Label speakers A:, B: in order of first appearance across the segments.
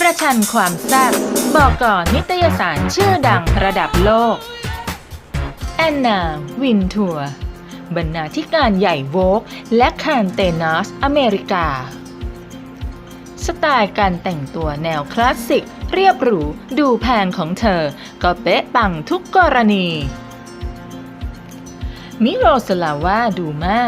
A: ประชันความแซ่บบอกก่อนนิตยสารชื่อดังระดับโลก แอนนา วินทัวร์บรรณาธิการใหญ่โวกและคานเตนัสอเมริกา สไตล์การแต่งตัวแนวคลาสสิก เรียบหรูดูแพงของเธอ ก็เป๊ะปังทุกกรณี มิโรสลาวาดูมา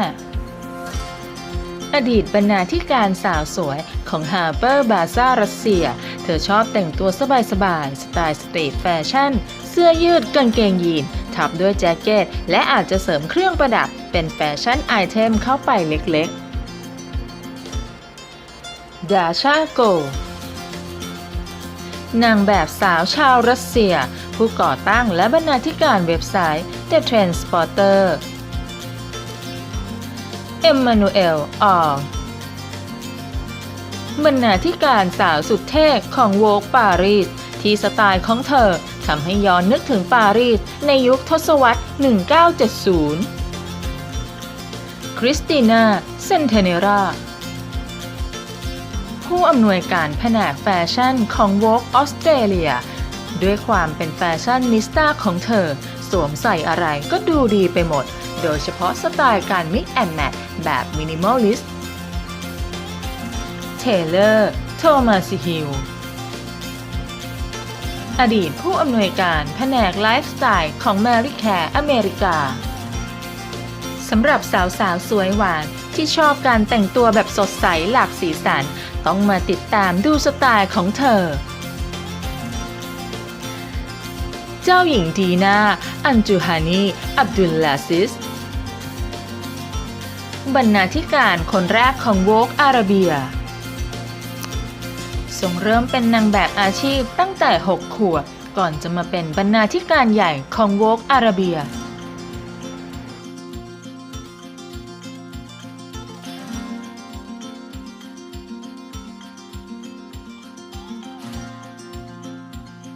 A: อดีตบรรณาธิการสาวสวยของฮาร์เปอร์บาซารัสเซีย เธอชอบแต่งตัวสบายๆสไตล์สตรีทแฟชั่น เสื้อยืดกางเกงยีนทับด้วยแจ็คเก็ต และอาจจะเสริมเครื่องประดับเป็นแฟชั่นไอเทมเข้าไปเล็กๆ ดาชาโกนางแบบสาวชาวรัสเซีย ผู้ก่อตั้งและบรรณาธิการเว็บไซต์ The Transporter เอมมานูเอล ออร์บรรณาธิการสาวสุดเท่ของโวกปารีส ที่สไตล์ของเธอทำให้ย้อนนึกถึงปารีส ในยุคทศวรรษ 1970 คริสติน่า เซนเทเนราผู้อำนวยการแผนกแฟชั่นของ Vogue ออสเตรเลีย ด้วยความเป็นแฟชั่นนิสต้าของเธอ สวมใส่อะไรก็ดูดีไปหมด โดยเฉพาะสไตล์การมิกแอนแมทแบบมินิมอลลิสต์เทเลอร์โทมัสฮิลอดีตผู้อำนวยการแผนกไลฟ์สไตล์ของ Mary Care อเมริกาสำหรับสาวๆสวยหวานที่ชอบการแต่งตัวแบบสดใสหลากสีสัน ต้องมาติดตามดูสไตล์ของเธอ เจ้าหญิงดีนาอันจูฮานีอับดุลลาซิส บรรณาธิการคนแรกของโวกอาระเบียทรงเริ่มเป็นนางแบบอาชีพตั้งแต่ 6 ขวบ ก่อนจะมาเป็นบรรณาธิการใหญ่ของโวกอาระเบีย